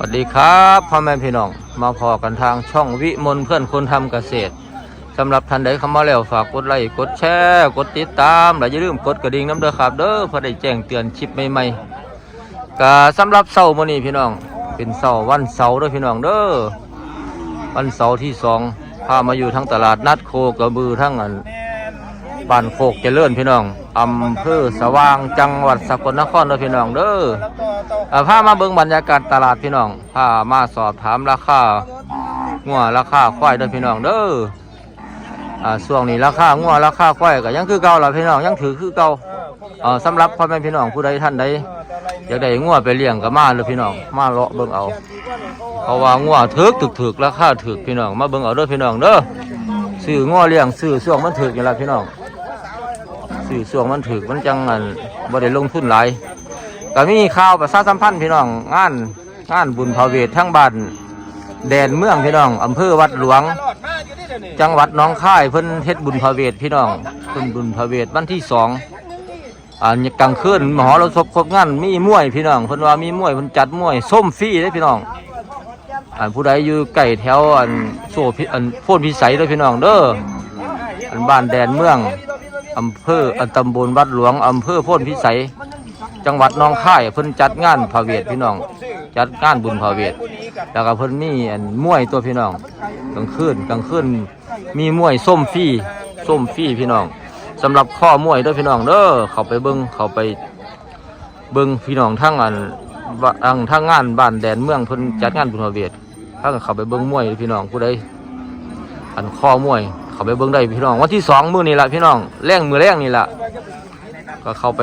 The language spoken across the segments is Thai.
สวัสดีครับพ่อแม่พี่น้องมาพอกันทางช่องวิมลเพื่อนคนทำเกษตรสำหรับท่านใดเข้ามาแล้วฝากกดไลค์กดแชร์กดติดตามและอย่าลืมกดกระดิ่งน้ำเด้อครับเด้อเพื่อได้แจ้งเตือนคลิปใหม่ๆก็สำหรับเสาร์มื้อนี้พี่น้องเป็นเสาร์วันเสาร์เด้อพี่น้องเด้อวันเสาร์ที่สองพามาอยู่ทั้งตลาดนัดโคกระบือทั้งบ้านโคกเจริญพี่น้อง อำเภอสว่างจังหวัดสกลนครเด้อพี่น้องเด้อเอ่อพามาเบิ่งบรรยากาศตลาดพี่น้องพามาสอบถามราคางัวราคาควายเด้อพี่น้องเด้ออ่าช่วงนี้ราคางัวราคาควายก็ยังคือเก่าล่ะพี่น้องยังถือคือเก่าเอ่อสำหรับพ่อแม่พี่น้องผู้ใดท่านใดอยากได้งัวไปเลี้ยงก็มาเลยพี่น้องมาเลาะเบิ่งเอาเพราะว่างัวถึกถึกถึกราคาถึกพี่น้องมาเบิ่งเอาเด้อพี่น้องเด้อซื้องัวเลี้ยงซื้อช่วงมันถึกนี่ล่ะพี่น้อง ซื้อช่วงมันถึกมันจังอันบ่ได้ลงทุนหลายก็มีข่าวประชาสัมพันธ์พี่น้องงานงานบุญพระเวททั้งบ้านแดนเมืองพี่น้องอำเภอวัดหลวง จังหวัดน้องค่ายเพิ่นเฮ็ดบุญพระเวทพี่น้องเพิ่นบุญพระเวทวันที่สองอ่ากลางคืนมหรสพครบงานมีมวยพี่น้องเพิ่นว่ามีมวยเพิ่นจัดมวยส้มฟรีเด้พี่น้องอันผู้ใดอยู่ใกล้แถวอันโซพิอันโพนพิสัยเด้พี่น้องเด้ออันบ้านแดนเมือง อำเภออันตำบลวัดหลวงอำเภอโพนพิสัย จังหวัดน้องค่ายเพิ่นจัดงานพระเวทพี่น้อง จัดงานบุญพระเวทแล้วก็เพิ่นมีอันมวยตัวพี่น้องกลางคืนกลางคืนมีมวยส้มฟรีส้มฟรีพี่น้องสำหรับข้อมวยด้อพี่น้องเด้อเขาไปเบิ่งเขาไปเบิ่งพี่น้องทั้งอันว่าอังทั้งงานบ้านแดนเมืองเพิ่นจัดงานบุญพระเวทถ้าเขาไปเบิ่งมวยพี่น้องผู้ใดอันข้อมวย เขาไปเบิ่งได้พี่น้องวันที่สองมื้อนี้ล่ะพี่น้องแรงมือแรงนี่ล่ะก็เข้าไป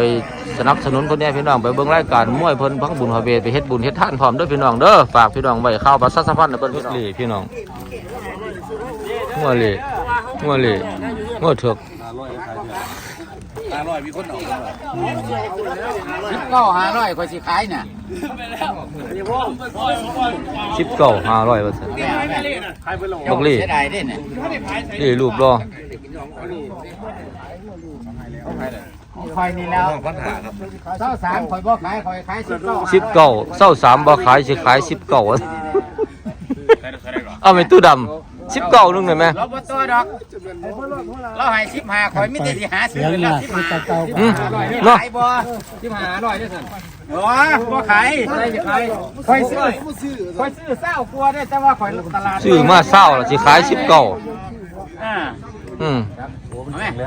สนับสนุนคนนี้พี่น้องไปเบิ่งรายการมวยเพิ่นพังบุญพระเวทไปเฮ็ดบุญเฮ็ดทานพร้อมเด้อพี่น้องเด้อฝากพี่น้องไว้เข้าวประชาสัมพันธ์ให้เพิ่นพี่น้องพี่น้องงัวเหล่งัวเหล่งัวเถือก สิบเก้าห้าร้อยกว่าสิขายเนี่ยสิบเก้าห้าร้อยเปอร์เซ็นต์บักลี่เสียดายเด้เนี่ยนี่รูปรอคอยนี่แล้วเจ้าสามคอยบ่ขายคอยขายสิบเก้าสิบเก้าเศร้าสามบ่ขายสิขายสิบเก้าเอาไปตู้ดำ สิบเก้านึงได้ไหมเราบ่ตัวดอก เราให้สิบห้าคอยมิแต่สิหาซื้อแล้วสิบห้าอืมเนาะขายบ่สิบห้าร้อยได้สั่นโอ้บ่ขายอะไรจะขายคอยซื้อคอยซื้อเศร้ากลัวได้แต่ว่าคอยตลาดซื้อมาเศร้าแล้วสิขายสิบเก้าอ่าอืมเอาไหม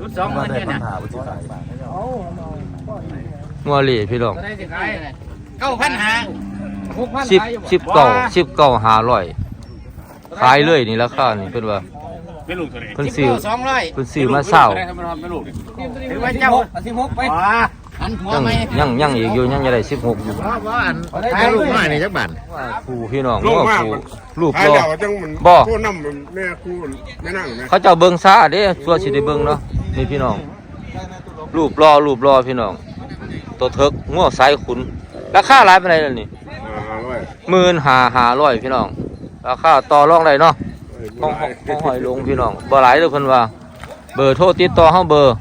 รุ่นสองหมื่นเนี่ยนะงัวเหล่พี่น้องได้สิขายเก้าพันห้าหกพันสิบสิบเก้าสิบเก้าห้าร้อย ขายเลยนี่ราคานี่เพิ่นว่าเป็นลูกตัวนี้เพิ่นซื้อสองร้อยเพิ่นซื้อมาเศร้าเป็นลูกถือว่าเจ้าสิบหกไปอันหัวยังไหมยังยังอีกอยู่ยังจะได้สิบหกอยู่ว่าอันขายลูกน้อยนี่จักบาทผูพี่น้องลูกว่ามากผูรูปหายรอแล้วจังมันบ่โคน้ำแม่ครูแม่นั่งนะเขาเจ้าเบิ่งซาเด้ตัวสิได้เบิ่งเนาะนี่พี่น้องรูปรอรูปรอพี่น้อง ตัวเถิกงัวสายขุนราคาหลายปานใดล่ะนี่อ่าร้อยหมื่นห้าห้าร้อยพี่น้อง ราคาต่อรองได้เนาะเอ้ยห้องบ่ห้องหอยลงพี่น้องบ่หลายเด้อเพิ่นว่า เบอร์โทรติดต่อเฮาเบอร์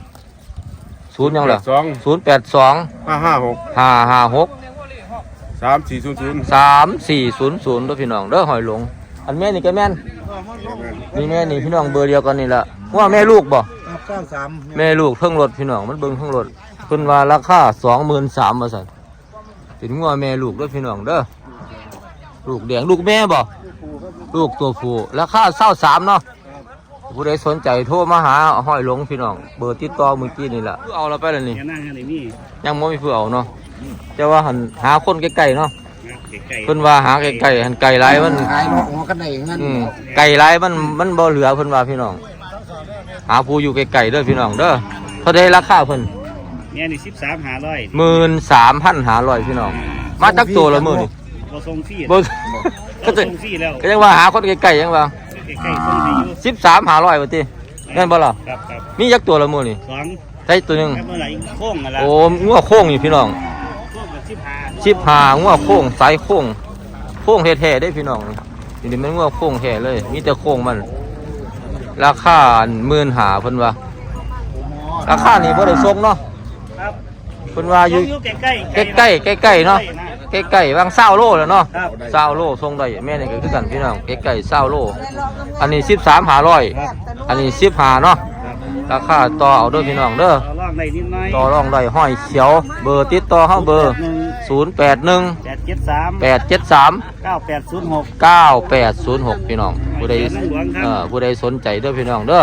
ศูนย์หยังล่ะสองศูนย์แปดสองห้าห้าหกห้าห้าหกสามสี่ศูนย์ศูนย์สามสี่ศูนย์ศูนย์ด้วยพี่น้องเด้อหอยหลง อันแม่นี่ก็แม่นนี่แม่นี่พี่น้องเบอร์เดียวกันนี่ละว่าแม่ลูกบ่เก้าสามแม่ลูกเพิ่งรถพี่น้องมันเบิ่งเพิ่งรถเพิ่นว่าราคาสองหมื่นสามมาสั่นเป็นงัวแม่ลูกเด้วยพี่น้องเด้อลูกแดงลูกแม่บ่ ลูกตัวผู้ราคาเศร้าสามเนาะผู้ใดสนใจโทรมาหาห้อยหลงพี่น้องเบอร์ติดต่อเมื่อกี้นี่แหละเอาเราไปแล้วนี่เนี่ยนั่งในนี่ยังไม่มีผู้เอาเนาะจะว่าหันหาคนใกล้ๆเนาะไก่เพิ่นว่าหาไก่ๆหันไก่หลายมันขายนกหัวกันได้งั้นอืมไก่หลายมันมันบ่เหลือเพิ่นว่าพี่น้อง หาผู้อยู่ไกลๆเด้อพี่น้องเด้อเท่าใดราคาเพิ่นเนี่ยนี่สิบสามหาร้อย13,500พี่น้อง มาจักตัวละมื้อนี่บ่ส่งฟรีบ่ ก็ก็จะส่งฟรีแล้วก็ยังว่าหาคนไกลๆยังว่าใกล้ๆส่งให้อยู่13,500ว่าติแม่นบ่ล่ะครับครับมีจักตัวละมื้อนี่สองได้ตัวหนึงแม่เมื่อไหร่โค้งอะไรโอ้งัวโค้งนี่พี่น้องโค้งกับสิบห้า15งัวโค้งสายโค้งโค้งแท้ๆเด้พี่น้องนี่นี่มันงัวโค้งแท้เลย มีแต่โค้งมัน ราคา15,000เพิ่นว่าราคานี่บ่ได้ส่งเนาะครับ เพิ่นว่าอยู่อยู่ใกล้ๆใกล้ๆใกล้ๆเนาะใกล้ๆบางเศร้าโลแล้วเนาะครับเศร้าโลทรงได้แม่นี่ก็คือกันพี่น้องใกล้ๆเศร้าโล อันนี้สิบสามหาร้อยอันนี้สิบหาเนาะครับราคาต่อเอาเด้อพี่น้องเด้อต่อรองได้นิดหน่อยต่อรองได้ห้อยเขียว เบอร์ติดต่อเฮาเบอร์ศูนย์แปดหนึ่งแปดเจ็ดสามแปดเจ็ดสามเก้าแปดศูนย์หกเก้าแปดศูนย์หกพี่น้องผู้ใดเสียงหลวงครับเอ่อผู้ใดสนใจเด้อพี่น้องเด้อ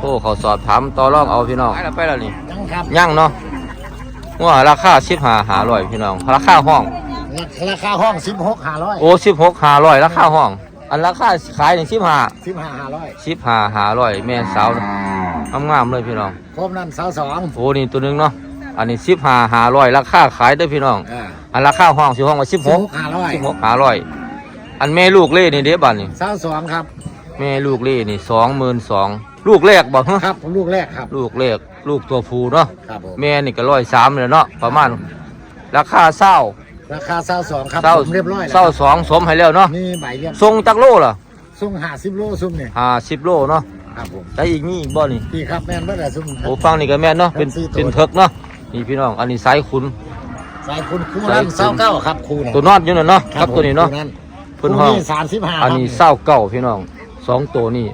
โอ้เขาสอบถามต่อรองเอาพี่น้องไปแล้วไปแล้วนี่ยังครับย่างเนาะ ว่าราคาสิบหาหาร้อยพี่น้อง ราคาห้อง ราคาห้องสิบหกห้าร้อยโอ้สิบหกหาร้อยราคาห้อง อันราคาขายในสิบหาสิบห้าห้าร้อยสิบหาหาร้อยแม่สาวงามๆเลยพี่น้องครบนั่นสาวสองโอ้นี่ตัวหนึงเนาะอันนี้สิบหาหาร้อยราคาขายเด้อพี่น้องอ่าอันราคาห้องสิห้องว่าสิบหสิบกหกห้าร้อยสิบหกหาร้อยอันแม่ลูกเล่นี่เด้บัดนี่สาวสองครับ แม่ลูกเล่นี่สองหมื่นสอง ลูกแรกบอกครับผมลูกแรกครับ ลูกแรกลูกตัวผู้เนาะครับผมแม่นี่ก็ร้อยสามเลยเนาะประมาณ ราคาเศร้าราคาสาวสองครับเศร้าผมเรียบร้อยแล้วเศร้าสองสมให้แล้วเนาะนี่ใบเรียบทรงจักโลล่ะส่งห้าสิบโลซุ่มเนี่ยห้าสิบโลเนาะครับผมได้อีกนี่อีกบ่นี่พี่ครับแม่นบ่ได้ซุ่มครัโอ้บฟังนี่ก็แม่นเนาะเป็นเป็นสี่ตัวเป็นเถิกเนาะนี่พี่น้องอันนี้สายขุนสายคุณคู่นั้นสาวเก้าครับคู่นั้นตัวนอดอยู่นั่นเนาะครับตัวนี้เนาะคู่เพิ่นห้องสามสิบห้าอันนี้เศร้าเก่าพี่น้องสองตัวนี่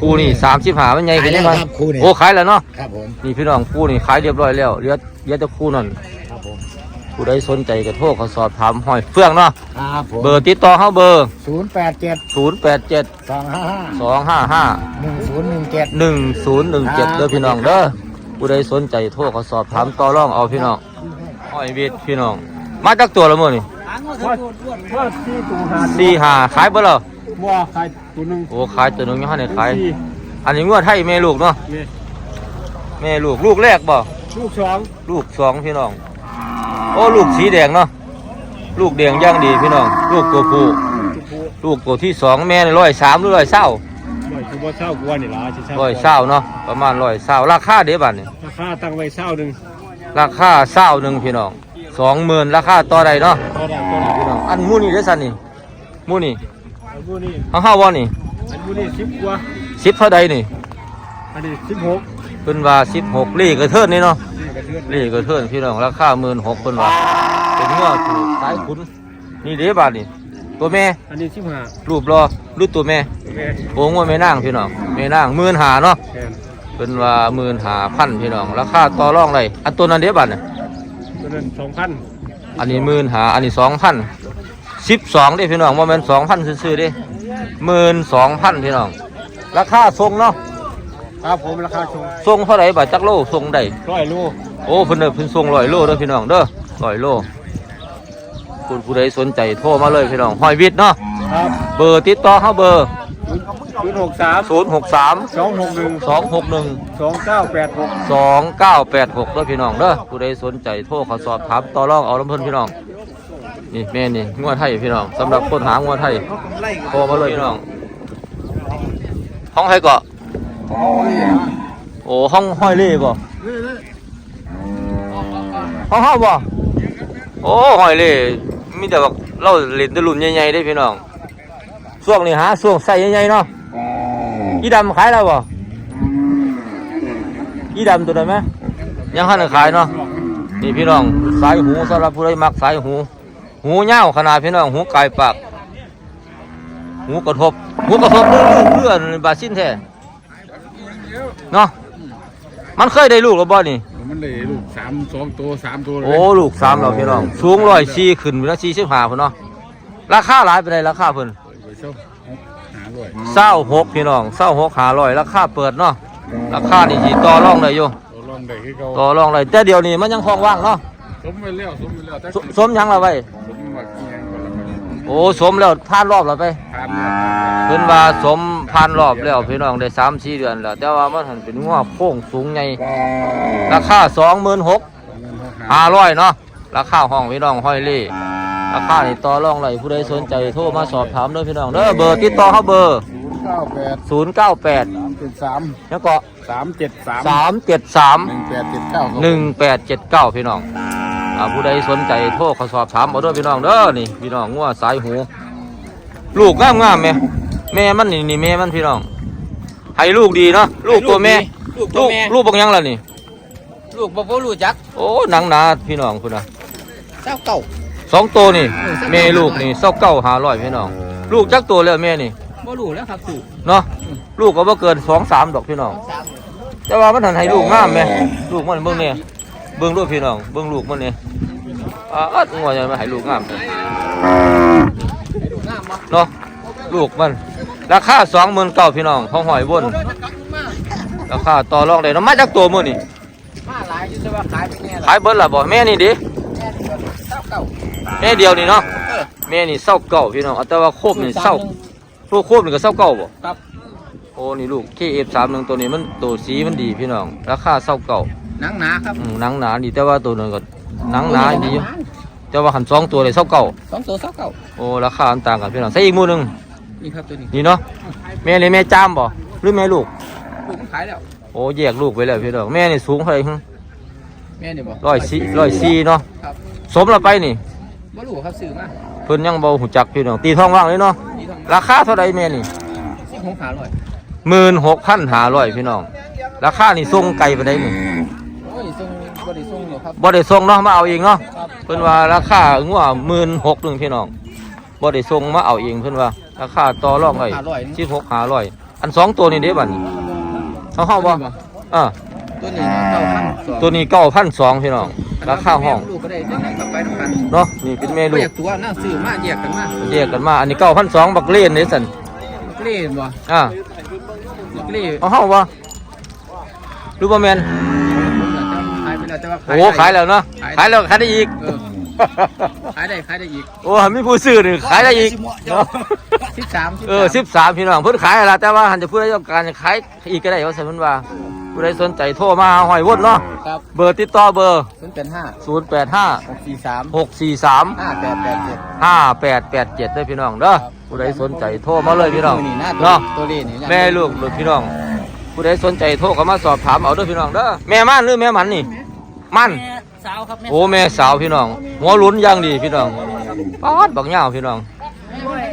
คู่นี่สามสิบห้ามันใหญ่กันยังไงครับคู่นี้โอ้ขายแล้วเนาะครับผม นี่พี่น้องคู่นี่ขายเรียบร้อยแล้วเหลือเหลือแต่คู่นั่นครับผม ผู้ใดสนใจก็โทรเขาสอบถามห้อยเฟื่องเนาะครับผมเบอร์ติดต่อเฮาเบอร์ศูนย์แปดเจ็ด087สองห้าห้า255หนึ่งศูนย์หนึ่งเจ็ด1017เด้อพี่น้องเด้อผู้ใดสนใจโทรเขาสอบถามต่อรองเอาพี่น้องห้อยเวีดพี่น้อง มาจากตัวละมื้อนี่ว่าที่ตัวหาสี่ห้าขายเบ่แล้ว บัวใครตัวหนึ่งโอ้ขายตัวหนึงยังทันได้ขาย สี่อันนี้งวดไทยแม่ลูกเนาะนี่แม่ลูกลูกแรกบ่ลูกสองลูกสองพี่น้อง โอ้ลูกสีแดงเนาะลูกแดงย่างดีพี่น้อง ลูกตัวผู้ลูกตัวที่สองแม่ร้อยสามหรือร้อยเศร้าหน่อยคือว่าเช่ากว่านี่ล่ะสิเช่าร้อยเศร้าเนาะประมาณร้อยเศร้าราคาเดี๋ยวบัดนี่ราคาตั้งไว้เช่าหนึ่งราคาเศร้าหนึ่งพี่น้องสองหมื่นราคาต่อใดเนาะ ก็ได้ก็ได้พี่น้องอันหมูนี่ได้อสันนี่หมูนี่ อันบูนี่ห้าห้าวันนี่อันบูนี่สิบกว่าสิบเท่าใดนี่ อันนี้สิบหกเป็นว่าสิบหกลี่กระเทินนี่เนาะนี่กระเทือนลี่กระเทินพี่น้องราคาหมื่นหกเป็นว่าเป็นง้อถูกสายขุนนี่เด้บาทนี่ตัวแม่อันนี้สิบห้ารูปรอรูปตัวแม่แม่โอ้งว่าแม่นางพี่น้องแม่นางหมื่นหาเนาะแทนเป็นว่าหมื่นหาพันพี่น้องราคาต่อรองไรอันตัวนั้นเด้บาทเนี่ยตัวนั้นสองพันอันนี้หมื่นหาอันนี้สองพัน สิบสองได้พี่น้องว่ามันสองพันซื่อๆเด้หมื่นสองพันพี่น้อง ราคาทรงเนาะครับผมราคาชงทรงเท่าไหร่บาทจักโลทรงได้ร้อยโลโอ้เพิ่นเด้อเพิ่นทรงร้อยโลเด้อพี่น้องเด้อร้อยโลผู้ผู้ใดสนใจโทรมาเลยพี่น้องห้อยวิทย์เนาะครับเบอร์ติดต่อเขาเบอร์ศูนย์หกสามศูนย์หกสามสองหกหนึ่งสองหกหนึ่งสองเก้าแปดหกสองเก้าแปดหกเด้อพี่น้องเด้อผู้ใดสนใจโทรเขาสอบถามต่อรองเอาลำเพิ่นพี่น้อง นี่แม่นี่งวดไทยพี่น้องสำหรับคนหางวดไทยโทรมาเลยพี่น้องห้องใครเกาะโอ้ห้องห้อยเล่บ่ห้องเฮาบ่โอ้ห้อยเล่มีแต่ว่าเราเล่นแตะลุ่นใหญ่ๆได้พี่น้องช่วงนี้หาช่วงใส่ใหญ่ๆเนาะอีดำขายแล้วบ่อีดำตัวนั้นไหมยังหันขายเนาะนี่พี่น้องสายหูสำหรับผู้ใดมักสายหู หูเง่าวขนาดพี่น้องหูไกลปากหูกระทบหูกระทบเรื่องเรื่องบาซินแท้เนาะมันเคยได้ลูกหรือบ่นี่มันเลยลูกสามสองตัวสามตัวเลยโอ้ลูกสามเราพี่น้องสูงร้อยสี่ขึ้นไปแล้วสี่สิบห้าพุ่นเนาะราคาหลายไปเลยราคาเพิ่นไปเช่าหาด้วยเศร้าหกพี่น้องเศร้าหกหาร้อยราคาเปิดเนาะราคานี่สิต่อรองได้อยู่ตัวลองได้คือเขาต่อรองได้แต่เดี๋ยวนี้มันยังคลองว่างเนาะสมไปแล้วสมไปแล้วแต่สสมหยังละไว้ โอ้สมแล้วผ่านรอบแล้วไปทานแล้วเพิ่นว่าสมผ่านรอบแล้วพี่น้องได้สามสี่เดือนแล้ว แต่ว่ามันหันเป็นงัวโค้งสูงใหญ่ราคาสองหมื่นหกห้าร้อยเนาะราคาห้องพี่น้องห้อยเล่ราคานี่ต่อรองไรผู้ใดสนใจโทรมาสอบถามเด้อพี่น้องเด้อเบอร์ติดต่อเขาเบอร์ศูนย์เก้าแปดศูนย์เก้าแปดสามเจ็ดสามแล้วก็สามเจ็ดสามสามเจ็ดสามหนึ่งแปดเจ็ดเก้าหนึ่งแปดเจ็ดเก้าพี่น้อง อ่าผู้ใดสนใจโทรเขาสอบถามเอาเด้อพี่น้องเด้อนี่พี่น้องงัวสายหู ลูกงามงามๆแม่แม่มันนี่นี่แม่มันพี่น้อง ให้ลูกดีเนาะลูกตัวแม่ ลูกตัวแม่ ลูกบักยังล่ะนี่ ลูกบ่บ่รู้จักโอ้หนังหนาพี่น้องคุณนะเจ้าเก่าสองตัวนี่แม่ลูกนี่เศร้าเก้าหาร้อยพี่น้อง ลูกจักตัวแล้วแม่นี่บ่รู้แล้วครับสู่เนาะลูกก็บ่เกินสองสามดอกพี่น้อง สามแต่ว่ามันหันให้ลูกงามไหมลูกมันเบิ่งเนี่ย เบิ่งลูกพี่น้อง เบิ่งลูกมันเนี่ยอ่าอัดงัวใหญ่มาให้ลูกงามเลยให้ดูงามบ่เนาะลูกมัน ราคาสองหมื่นเก้าพี่น้องของหอยบนราคาต่อรองได้เนาะมาจากตัวมื้อนี่มาหลายอยู่แต่ว่าขายไปแน่ละขายเบิดล่ะบ่แม่นี่ดิแน่นี่ก็เจ้าเก่าแม่เดียวนี่เนาะเออแม่นี่เศร้าเก้าพี่น้องเอาแต่ว่าโคบนี่เศร้าลูกโคบนี่ก็เศร้าเก้าบ่ครับโอ้นี่ลูก KF31 ตัวนี้มันตัวสีมันดีพี่น้องราคาเศร้าเก้า หนังหนาครับอืมหนังหนาดีแต่ว่าตัวนึงก็หนังหนาดีอยู่แต่ว่าหันสองตัวเลยเศร้าเก้าสองตัวเจ้าเก่าโอ้ราคามันต่างกันพี่น้องใส่อีกหมู่หนึงนี่ครับตัวนี้นี่เนาะแม่นี่แม่จามบ่หรือแม่ลูกลูกมันขายแล้วโอ้แยกลูกไปแล้วพี่น้องแม่นี่สูงเท่าไหร่หึแม่นี่บ่ร้อยสี่ร้อยสี่เนาะครับสมเราไปนี่บ่รู้ครับซื้อมาเพิ่นยังเบาหูจักพี่น้องตีท้องว่างเลยเนาะนี่ทั้งราคาเท่าไหร่แม่นี่สิบหกขาร้อยหมื่นหกพันห้าร้อยพี่น้องราคานี่ส่งไกลไปได้นี่ ครับบ่ได้ส่งเนาะมาเอาเองเนาะครับเพิ่นว่าราคางัวหมื่นหกหนึ่งพี่น้องบ่ได้ส่งมาเอาเองเพิ่นว่า ราคาต่อรองไว้สิบหกห้าร้อยอันสองตัวนี้เด้บัดนี้เฮาเฮาบ่อ่าตัวนี้เก้าพันสองตัวนี้เก้าพันสองพี่น้องราคาห้องลูกก็ได้จังได๋ก็ไปนำกันเนาะนี่เป็นแม่บ่ลูอกยากตัวน่าซื้อมาแยกกันมาแยกกันมาอันนี้เก้าพันสองบักเล่นเด้สันบักเล่บ่อ่าบักเล่เอาเฮาบ่หรือบ่แม่นขายไป แล้วแต่ว่าโอ้ขายแล้วเนาะขายแล้วขายได้อีก เออขายได้ขายได้อีกโอ้มีผู้ซื้อนี่ขายได้อีกเนาะ13เออสิบสามพี่น้องเพิ่นขายอะไรแต่ว่าหันจะพูดได้ต้องการจะขายอีกก็ได้ว่าสมมติว่าผู้ใดสนใจโทรมาหาหอยวนเนาะครับเบอร์ติดต่อเบอร์085 0 8 5 643 6 4 3 5887 5 8 8 7ด้วยพี่น้องเด้อผู้ใดสนใจโทรมาเลยพี่น้องนี่หน้าตัวเนาะตัวนี้นี่แม่ลูกลูกพี่น้อง ผู้ใดสนใจโทรเข้ามาสอบถามเอาเด้วยพี่น้องเด้อแม่ม่านหรือแม่หมันนี่ มันสาวครับแม่โอ้แม่สาวพี่น้อง หัวหลุ้นอย่างดีพี่น้องป๊อดบักเหงาพี่น้อง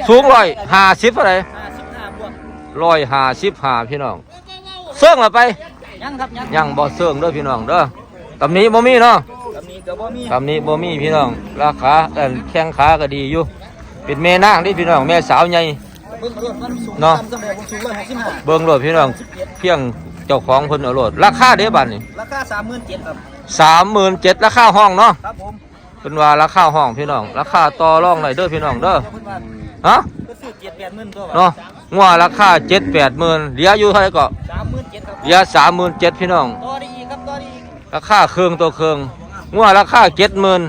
สูงร้อยห้าสิบเท่าไหร่55บวกร้อยห้าสิบห้าพี่น้องเสื่องละไป ยังครับยังยังบ่เสื่องเด้อพี่น้องเด้อตำนี้บ่มีเนาะก็มีก็บ่มีตำนี้บ่มีพี่น้อง ราคาเอ่อแข้งขาก็ดีอยู่ เป็นแม่นางนี่พี่น้อง แม่สาวใหญ่ เบิ่งรถมันสูงเนาะ ต่ำจังได๋ผมสูง165เบิ่งโลดพี่น้อง เพียงเจ้าของเพิ่นเอาโลดราคาเด้บัดนี่ราคา37,000ครับ สามหมื่นเจ็ดราคาห้องเนาะครับผมเพิ่นว่าราคาห้องพี่น้องราคาต่อรองหน่อยเด้อพี่น้องเด้อเพิ่นว่าฮะเพิ่นซื้อ7-80,000ตัวเนาะงัวราคาเจ็ดแปดหมื่นเหลืออยู่เท่าไหร่ก็37,000ครับเหลือสามหมื่นเจ็ดพี่น้องต่อได้อีกครับต่อได้อีกราคาเครื่องตัวเครื่องงัวราคาเจ็ดหมื่น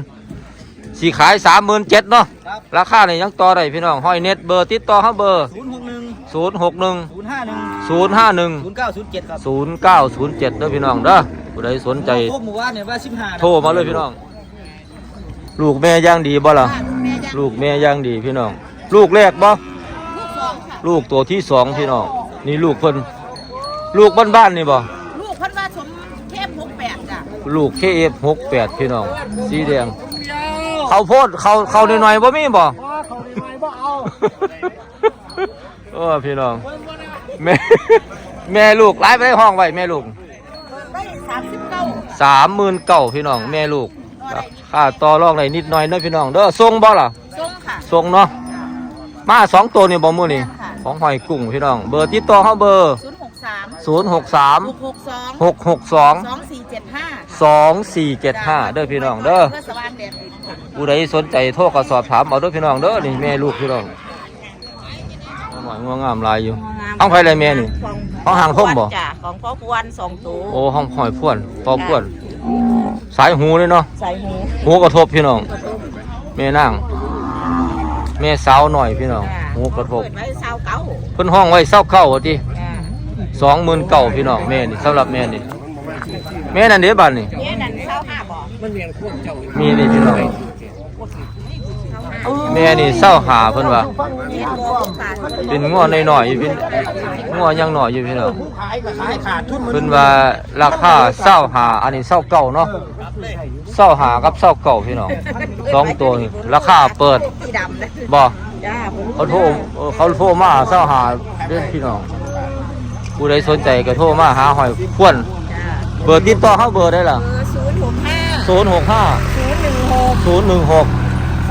สีขายสามหมื่นเจ็ดเนาะครับราคาเนี่ยยังต่อได้พี่น้องห้อยเน็ตเบอร์ติดต่อเขาเบอร์061 ศูนย์หกหนึ่ง051ศูนย์ห้าหนึ่ง0907ครับศูนย์เก้าศูนย์เจ็ดเด้อพี่น้องเด้อผู้ใดสนใจ โทรหมู่บ้านเนี่ยว่า15โทรมาเลยพี่น้อง ลูกแม่ย่างดีบ่ล่ะ ลูกแม่ย่างดีพี่น้อง ลูกแรกบ่ลูกตัวที่สองพี่น้องนี่ลูกเพิ่นลูกบ้านๆนี่บ่ลูกเพันว่าสมเข้มหกแปดจ้ะลูกเคเอฟหกแปดพี่น้องสีแดงเขาโพดเขาเขาหน่อยๆบ่มีบ่เออ พี่น้อง แม่แม่ลูกไล่ไปได้ห้องไว้แม่ลูกได้สามสิบเก้าสามหมื่นเก้าพี่น้องแม่ลูกค่าต่อรองได้นิดหน่อยเด้อพี่น้องเด้อส่งบ่ล่ะส่งค่ะส่งเนาะมาสองตัวนี่บ่มื้อนี่ค่ะของหอยกุ้งพี่น้อง เบอร์ติดต่อเขาเบอร์ศูนย์หกสาม0 6หก3หกสอง6 6 2สองสี่เจ็ดห้าสองสี่เจ็ดห้าเด้อพี่น้องเด้อเพื่อสวานแดนดินค่ะผู้ใดสนใจโทรก็สอบถามเอาเด้อพี่น้องเด้อนี่แม่ลูกพี่น้องหม อยงวงามหลายอยู่ ห้องไผอะไรแม่นี่ ห้องหางท่มบ่ จ้ะของพ่อพวนสองตัวโอ้ห้องหอยพ่วนพอพ่วน สายหูเลยเนาะ ใส่หูหูกระทบพี่น้อง แม่นาง แม่สาวหน่อยพี่น้องหูกระทบ เปิดไว้เศร้าเก้าเพิ่นห้องไว้เศร้าเข้าติจ้ะสองหมื่นเก่าพี่น้องแม่นี่สำหรับแม่นี่ แม่นั่นเด้บัดนี่ เนี่ยนั่นเศร้าห้าบ่มีนี่พี่น้อง แม่นี่เศร้าหาเพื่อนวะเป็นงอในหน่อยๆอยู่เป็งอยังหน่อยอยู่พี่น้องขายก็ขายขาดทุนเพื่อนว่าราคาเศร้าหาอันนี้เศร้าเก่าเนาะเศร้าหากับเศร้าเก่าพี่น้อสองตัวนี่ราคาเปิดบ่เขาโทรเขาโทรมาเศร้าหาเด้อพี่น้อผู้ใดสนใจก็โทรมาหาหอยพ่วนเบอร์ติดต่อเข้าเบอร์ได้หรอศูนย์หกห้าศูนย์หกห้ะศูนย์หนึ่งหก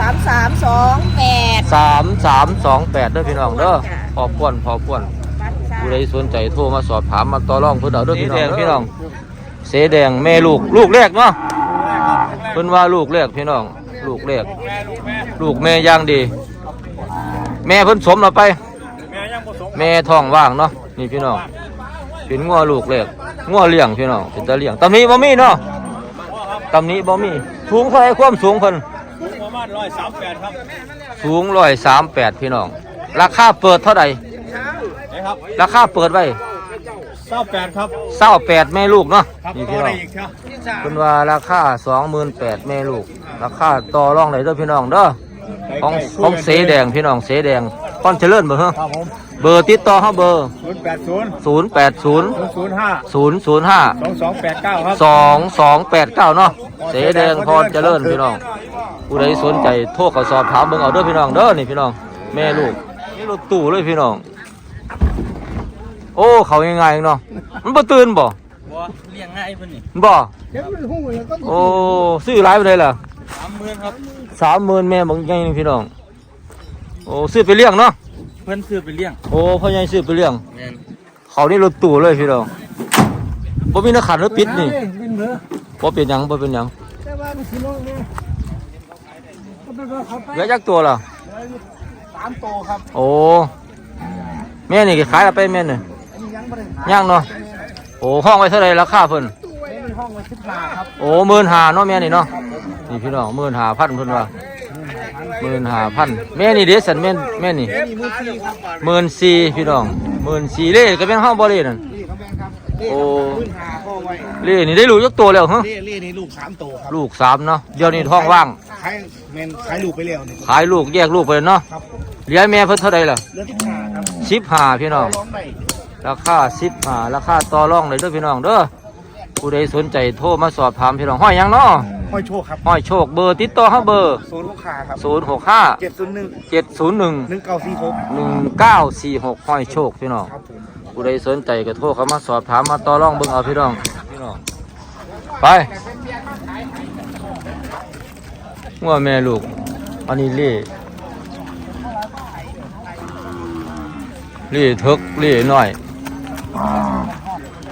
สามสามสองแปดสามสามสองแปดเด้อพี่น้องเด้อพอป้วนพอป้วนบ้านซ่าผู้ใดสนใจโทรมาสอบถามมาต่อรองเพิ่นเอาเด้อพี่น้องพี่น้องเสแดงแม่ลูกลูกแรกเนาะเพิ่นว่าลูกแรกพี่น้องลูกแรกลูกแม่ย่างดี แม่เพิ่นสมเราไป แม่ท้องว่างเนาะนี่พี่น้องเป็นงัวลูกแรกงัวเลี้ยงพี่น้องเป็นตาเลี้ยงตำนี้บ่มีเนาะตำนี้บ่มีสูงเท่าไหร่ความสูงเพิ่นประ มาณร้อยสามแปดครับสูงร้อยสามแปดพี่น้อง ราคาเปิดเท่าไหร่นะครับราคาเปิดไว้เก้าแปดครับเศร้าแปดแม่ลูกเนาะครับนี่ต่พี่อน้ได้องอีกครับเป็นว่าราคาสองหมื่นแปดแม่ลูก ราคาต่อรองไหนเด้อพี่น้องเด้อของของเสแดงพี่น้องเสแดงก้อนเจริญบ่ฮะครับผมเบอร์ติดต่อเฮาเบอร์ศูนย์แปดศูนย์ศูนย์แปดศูนย์ศูนย์ห้าศูนย์ศูนย์ห้าสองสองแปดเก้าครับสองสองแปดเก้าเนาะเสแดงพรเจริญพี่น้อง ผู้ใดสนใจโทรเขาสอบถามเบิ่งเอาเด้อพี่น้องเด้อนี่พี่น้อง แม่ลูกนี่รถตู้เลยพี่น้อง โอ้เขายังไงเนาะมันบ่ตื่นบ่เลี้ยงง่ายเพิ่นนี่บ่โอ้ซื้อหลายไปเลยล่ะสามหมื่นครับสามหมื่นแม่บางใหญ่นี่พี่น้อง โอ้ซื้อไปเลี้ยงเนาะเพิ่นซื้อไปเลี้ยงโอ้พ่อใหญ่ซื้อไปเลี้ยงแม่นเขานี่รถตู้เลยพี่น้องบ่มีนักขันหรือปิดนี่บ่เป็นหยังบ่เป็นหยัง เหลือจักตัวล่ะสามโตครับ โอ้แม่นี่ก็ขายแล้วไปแม่นี่ย่างเนาะโอ้ห้องไว้เท่าไหรราคาเพิ่นเป็นห้องไว้สิบห้าครับโอ้หมื่นหาเนาะแม่นี่เนาะนี่พี่น้องหมื่นหาพันเพิ่นว่าหมื่นหาพันแม่นี่เด้สันแม่นแม่นี่นี่มือสี่ครับหมื่นสี่พี่น้องหมื่นสี่เล่ก็เป็นห้องบ่เล่นั่นนี่ครับแม่นครับโอ้พื้นหาพ่อไว้เล่นี่ได้ลูกยกตัวแล้วฮะเล่เล่นี่ลูกสามโตครับลูกสามเนาะเดี๋ยวนี้ท้องว่าง ขายแม่นขายลูกไปแล้วนี่ขายลูกแยกลูกไปเนาะครับผมเลี้ยงแม่เพิ่นเท่าใดล่ะเหลือสิบห้าครับสิบห้าพี่น้อง ร้องได้ราคาสิบห้าราคาต่อรองเลยเด้อพี่น้องเด้อผู้ใดสนใจโทรมาสอบถามพี่น้องห้อยหยังเนาะห้อยโชคครับห้อยโชคเบอร์ติดต่อเฮาเบอร์โซนลูกค้าครับศูนย์หกห้าเจ็ดศูนย์หนึ่งเจ็ดศูนย์หนึ่งหนึ่งเก้าสี่หกหนึ่งเก้าสี่หกห้อยโชคพี่น้อง ครับผมผู้ใดสนใจก็โทรเข้ามาสอบถามมาต่อรองเบิ่งเอาพี่น้องพี่น้อง ไป ว่าแม่ลูก อันนี้เล่เล่ทึกเล่น้อย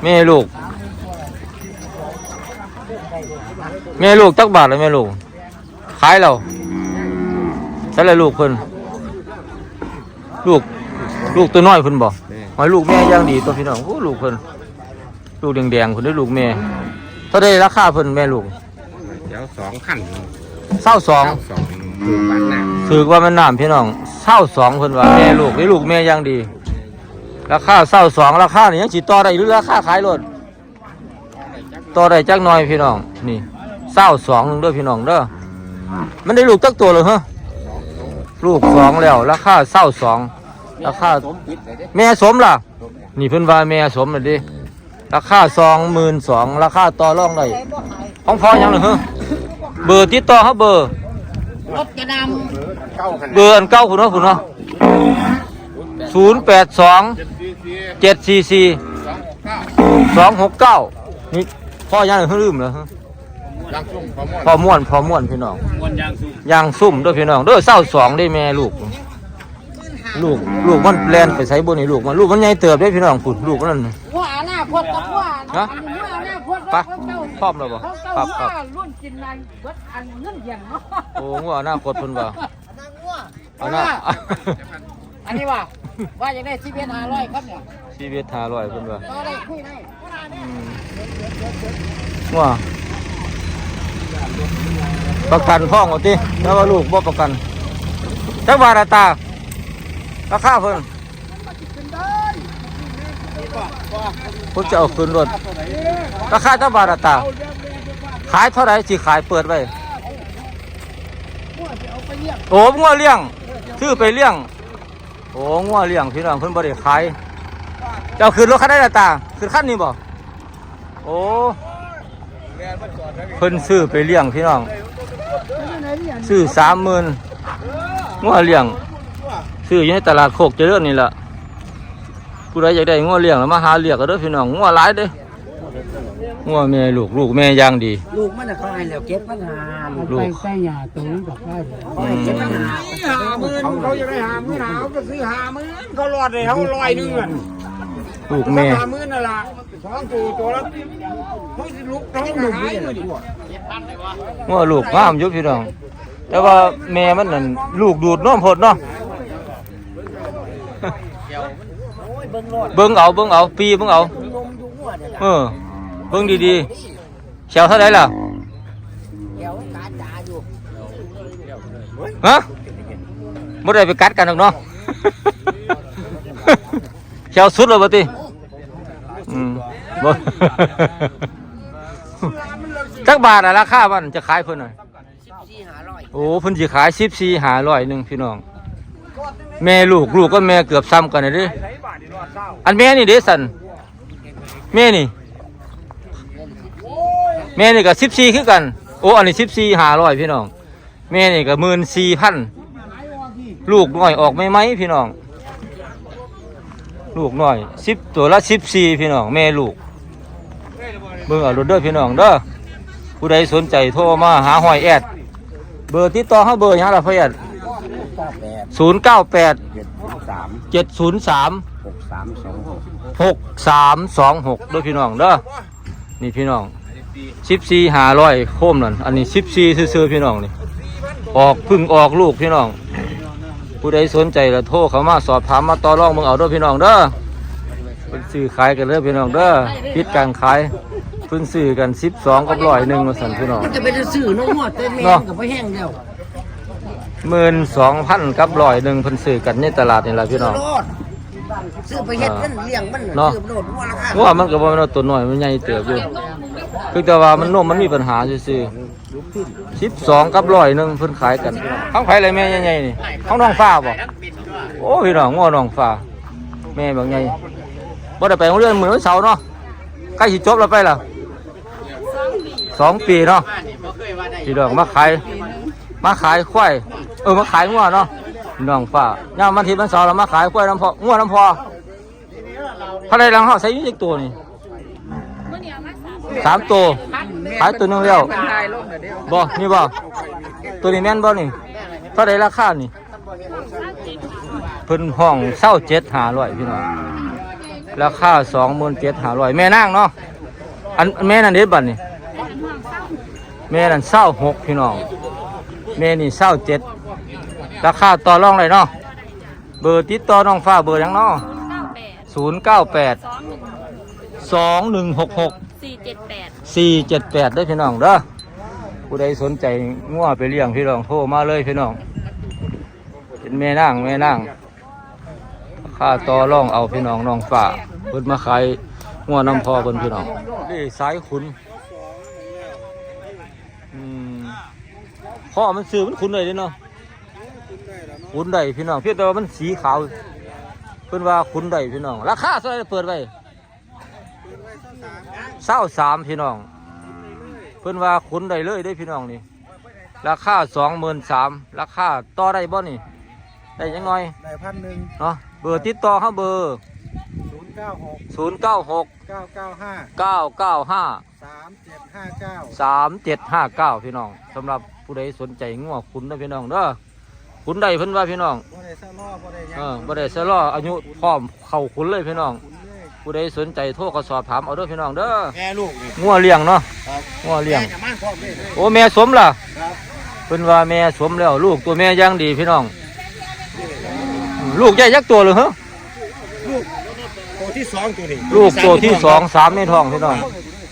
แม่ลูก แม่ลูกจักบาทเลยแม่ลูก ขายเราใช่เลยลูกเพิ่นลูก ลูกตัวน้อยเพิ่นบ่หอยลูกแม่ย่างดีตัวพี่น้องโอ้ลูกเพิ่นลูกแดงๆเพิ่นได้ลูกแม่เท่าได้ราคาเพิ่นแม่ลูกเดี๋ยวสองขั้น เศร้าสองสองคือบ้านหน้าถือว่ามันน้ำพี่น้องเศร้าสองเพิ่นว่าแม่ลูกได้ลูกแม่ย่างดี ราคาเศร้าสองราคานี่ยังสิต่อได้หรือราคาขายรถต่อได้จักหน่อยพี่น้อง นี่เศร้าสองหนึงเด้อพี่น้องเด้อมันได้ลูกจักตัวเลยฮะลูกสองแล้วราคาเศร้าสองราคาสมปิดเลยเด้แม่สมล่ะ นี่เพิ่นว่าแม่สมเลยดิราคาสองหมื่นสองราคาต่อรองได้ของพ่อยังเลยฮะ เบอร์ติดต่อเขาเบอร์รถกระดเก้าขนาดเบอร์อันเก้าคุณเนาะคุณเนาะศูนย์แปดสองเจ็ดสี่สี่สองหกเก้านี่พ่อยังเลยเพิ่งลืมเหรอฮะยังส่งประมวลพอม่วนพอม่วนพี่น้องวันยางสูงยางซุ่มเด้วยพี่น้องเด้อเศร้าสองได้แม่ลูก ลูกลูกมันแลนไปใส่บนนี่ลูกมันลูกมันใหญ่เติบได้พี่น้องพุ่นลูกมันนั่นหัวหน้าพดกับหัวฮะอันนี้หัวหน้าพดไปกับเจ้า พร้อมแล้วบ่เขาครับเจ้าหัครับวรุ่นกินนันเบิดอันเงินเย็นเนาะโอ้งัวอนาคตเพิ่นว่าอัอันนนั้น่ะอันนี้ว่าว่าจะได้ชีวิตห้าร้อยครับเนี่ยชีวิตหาร้อยเพิ่นว่าต่อได้คุยได้งัวประกันพ่องเอาติแล้วว่าลูกบ่ประกันจักบาทละตาราคาเพิ่น เพิ่นจะเอาคืนรถราคาจักบาทตา ขายเท่าไหร่สิขายเปิดไว้โอ้งัวเลี้ยงซื้อไปเลี้ยง โอ้งัวเลี้ยงพี่น้องเพิ่นบ่ได้ขายเจ้าขึ้นรถคันได้ละตาขึ้นคันนี้บ่โอ้เพิ่นซื้อไปเลี้ยงพี่น้องซื้อสามหมื่นงัวเลี้ยงซื้ออยู่ในตลาดโคกเจริญนี่แหละ ผู้ใดอยากได้งัวเลี้ยงแล้วมาหาเลี้ยงก็เด้อพี่น้องงัวหลายเด้งัวแม่ลูกลูกแม่ย่างดี ลูกมันน่ะเขาให้แล้วเก็บปัญหาลูกลูก ใส่ยาตัวนี้บอกได้เขาให้เก็บปัญหาหาหมื่นเขาจะได้หาหมื่นหาเขาก็ซื้อหาหมื่นเขารอดเลยเขาลอยหนึงอะลูกแม่ หาหมื่นนั่นล่ะสองตัวตัวละเขาสิลุกเขาหนุ่มนี่เลยงัวลูกงามอยู่พี่น้อง แต่ว่าแม่มันนั่นลูกดูดนมพดเนาะ โอ้ย เบิ่งโลดเบิ่งเอาเบิ่งเอาปีเบิ่งเอานมอยู่หัวเนี่ยเออเบิ่งดีๆเชียวเท่าไหร่ล่ะเดี๋ยวกาจ่าอยู่ฮะบ่ได้ไปกัดกันหรอกเนาะเชียวสุดเลยบ่ติอืมบ่ จักบาทอะราคามันจะขายเพิ่นน่ะสี่หาร้อยโอ้เพิ่นสิขาย14 500นึงพี่น้อง แม่ลูกลูกก็แม่เกือบซ้ำกันเลยเด้ อันแม่นี่เด้สันแม่นี่แม่นี่ก็14คือกัน โอ้อันนี้14 500พี่น้องแม่นี่ก็14,000ลูกน้อยออกไหมไหมพี่น้อง ลูกน้อย10ตัวละ14พี่น้องแม่ลูกเบิ่งเอารถเด้อพี่น้องเด้อผู้ใดสนใจโทรมาหาหอยแอด เบอร์ติดต่อเฮาเบอร์ยังล่ะพ่อแอดเก้าแปดเจ็ดศูนย์สาม 703หกสามสองหก6326ด้วยพี่น้องเด้อนี่พี่น้อง14 500โคมนั่นอันนี้14ซื่อๆพี่น้องนี่ออกพึ่งออกลูกพี่น้อง ผู้ใดสนใจแล้วโทรเข้ามาสอบถามมาต่อรองมึงเอาเด้อพี่น้องเด้อเป็นซื้อขายกันเด้อพี่น้องเด้อปิดการขายเพิ่นซื้อกัน12กับร้อยหนึงว่าซั่นพี่น้องมันจะไปซื้อนมหัวเต้นแมเนาะงกับไปแห้งแล้ว12,000กับร้อยหนึงเพิ่นซื้อกันในตลาดนี่ล่ะพี่น้องโลด ซื้อไปเฮ็ดมันเลี้ยงมันเนาะ ซื้อโลดหัวราคาว่ามันก็บ่แม่นว่าตัวน้อยมันใหญ่เติบอยู่คือแต่ว่ามันนมมันมีปัญหาซื่อๆ12กับร้อยหนึงเพิ่นขายกันข้างไผอะไรแม่ใหญ่ๆนี่ข้างน้องฟ้าบ่โอ้พี่น้องง้อน้องฟ้า แม่บางใหญ่บ่ได้ไปโรงเรียนมื้อวันเสาร์เนาะใกล้สิจบแล้วไปล่ะสองปีเนาะพี่น้องมาขายมาขายควายเออมาขายงัวเนาะพี่ น้องฟ้าย่ามวันทิตย์วันเสาร์เรามาขายควยน้ำพองัวน้ำพอเท่าไรหลังเฮาใส่ยู่จักตัวนี่สามตัวขายตัวนึงแล้วบ่นี่บ่ตัวนี้แม่นบ่นี่เท่าไรราคานี่เพิ่นห้องเศร้าเจ็ดหาร้อยพี่น้องราคาสองหมื่นเจ็ดหาร้อยแม่นางเนาะอันแม่นั่นเด็ดบัดนี่แม่นั่นเศร้าหกพี่น้องแม่นี่เศร้าเจ็ด ราคาต่อรองเลยเนาะเบอร์ติดต่อน้องฟ้าเบอร์หยังเนาะศูนย์เก้าแปดสองหนึ่งหกหกสี่เจ็ดแปดสี่เจ็ดแปดได้อพี่น้องเด้อผู้ใดสนใจงัวไปเลี้ยงพี่น้องโทรมาเลยพี่น้องเป็นแม่นางแม่นางค่าต่อรองเอาพี่น้องน้องฝ่าเพิ่นมาขายงัวน้ำพอเพิ่นพี่น้องนี่สายขุนอืมพ่อมันซื้อมันขุนเลยเด้เนาะ ขุนได้พี่น้องเพียงแต่ว่ามันสีขาวเพิ่นว่าขุนได้พี่น้อง ราคาเท่าไหร่เปิดไว้เศร้าสามพี่น้อง เพิ่นว่าขุนได้เลยได้พี่น้องนี่ ราคาสองหมื่นสามราคาต่อได้บ่นี่ ได้ยังน้อยได้พันหนึ่งเนาะเบอร์ติดต่อเขาเบอร์ศูนย์เก้าหกศูนย์เก้าหกเก้าเก้าห้าเก้าเก้าห้าสามเจ็ดห้าเก้าสามเจ็ดห้าเก้าพี่น้องสำหรับผู้ใดสนใจงัวขุนนะพี่น้องเด้อ ขุนได้เพิ่นว่าพี่น้องบ่ได้ซะล่อบ่ได้หยังเออบ่ได้สะล้ออายุพร้อมเข้าขุนเลยพี่น้องผู้ใดสนใจโทรก็สอบถามเอาเด้อพี่น้องเด้อแม่ลูกนี่งัวเลี้ยงเนาะงัวเลี้ยง แม่จะมาพร้อมเลยโอ้แม่สมล่ะเพิ่นว่าแม่สมแล้วลูกตัวแม่ย่างดีพี่น้อง ลูกใหญ่ยักตัวเลยเหรอตัวที่สองตัวนี้ลูกตัวที่สองสามในท้องพี่น้อง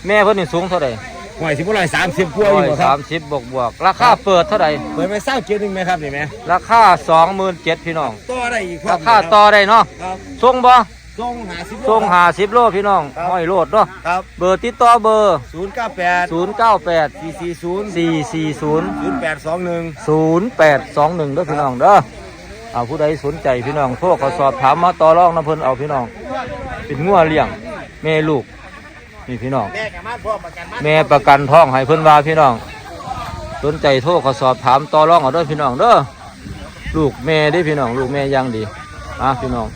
แม่เพิ่นนี่สูงเท่าไหร่ หวยสิบร้อยสามสิบพวงร้ออยยู่คสารับมสิบบวกบวกราคาเปิดเท่าไหร่เปิดไปเศร้าเจ็ดหนึ่งไหมครับนี่ไหมราคาสองหมื่นเจ็ดพี่น้อง ต่อได้อีกราคาต่อได้เนาะครับส่งบ่ส่งหาสิบส่งหาสิบโลพี่น้องห้อยโลดเนาะครับเบอร์ติดต่อเบอร์ศูนย์เก้าแปดศูนย์เก้าแปดสี่สี่ศูนย์สี่สี่ศูนย์ ศูนย์แปดสองหนึ่งศูนย์แปดสองหนึ่งเด้อพี่น้องเด้อเอาผู้ใดสนใจพี่น้องโทรเขาสอบถามมาต่อรองน้ำเพิ่นเอาพี่น้องเป็นงัวเลี้ยงแม่ลูก นี่พี่น้อง แม่กับมาพร้อมประกันมาแม่ประกันท้องให้เพิ่นว่าพี่น้องสนใจโทรเขาสอบถามต่อรองเอาเด้อพี่น้องเด้อลูกแม่ได้อพี่น้อง ลูกแม่ยังดีอะพี่น้อง